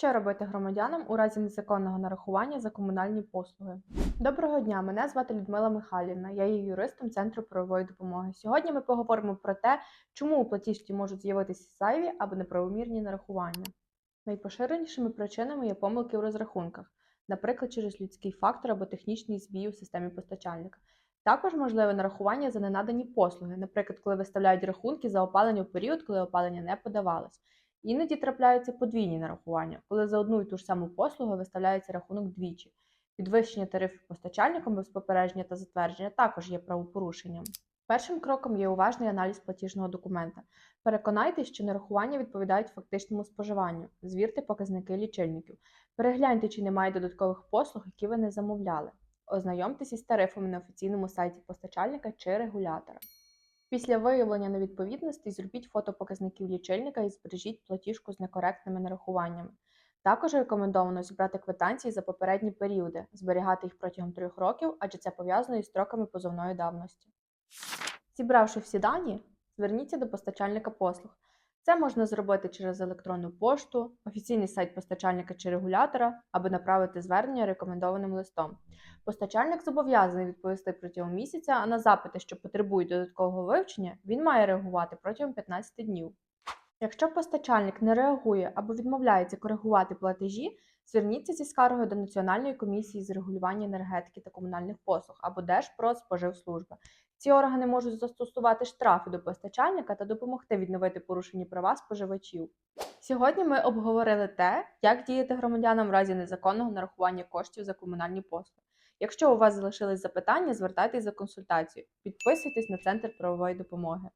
Що робити громадянам у разі незаконного нарахування за комунальні послуги? Доброго дня, мене звати Людмила Михайлівна. Я є юристом Центру правової допомоги. Сьогодні ми поговоримо про те, чому у платіжці можуть з'явитися зайві або неправомірні нарахування. Найпоширенішими причинами є помилки в розрахунках, наприклад, через людський фактор або технічний збій у системі постачальника. Також можливе нарахування за ненадані послуги, наприклад, коли виставляють рахунки за опалення в період, коли опалення не подавалось. Іноді трапляються подвійні нарахування, коли за одну і ту ж саму послугу виставляється рахунок двічі. Підвищення тарифів постачальником без попередження та затвердження також є правопорушенням. Першим кроком є уважний аналіз платіжного документа. Переконайтесь, що нарахування відповідають фактичному споживанню. Звірте показники лічильників. Перегляньте, чи немає додаткових послуг, які ви не замовляли. Ознайомтеся із тарифами на офіційному сайті постачальника чи регулятора. Після виявлення невідповідностей зробіть фото показників лічильника і збережіть платіжку з некоректними нарахуваннями. Також рекомендовано зібрати квитанції за попередні періоди, зберігати їх протягом трьох років, адже це пов'язано із строками позовної давності. Зібравши всі дані, зверніться до постачальника послуг. Це можна зробити через електронну пошту, офіційний сайт постачальника чи регулятора або направити звернення рекомендованим листом. Постачальник зобов'язаний відповісти протягом місяця, а на запити, що потребують додаткового вивчення, він має реагувати протягом 15 днів. Якщо постачальник не реагує або відмовляється коригувати платежі, зверніться зі скаргою до Національної комісії з регулювання енергетики та комунальних послуг або Держпродспоживслужби. Ці органи можуть застосувати штрафи до постачальника та допомогти відновити порушені права споживачів. Сьогодні ми обговорили те, як діяти громадянам в разі незаконного нарахування коштів за комунальні послуги. Якщо у вас залишились запитання, звертайтесь за консультацією. Підписуйтесь на центр правової допомоги.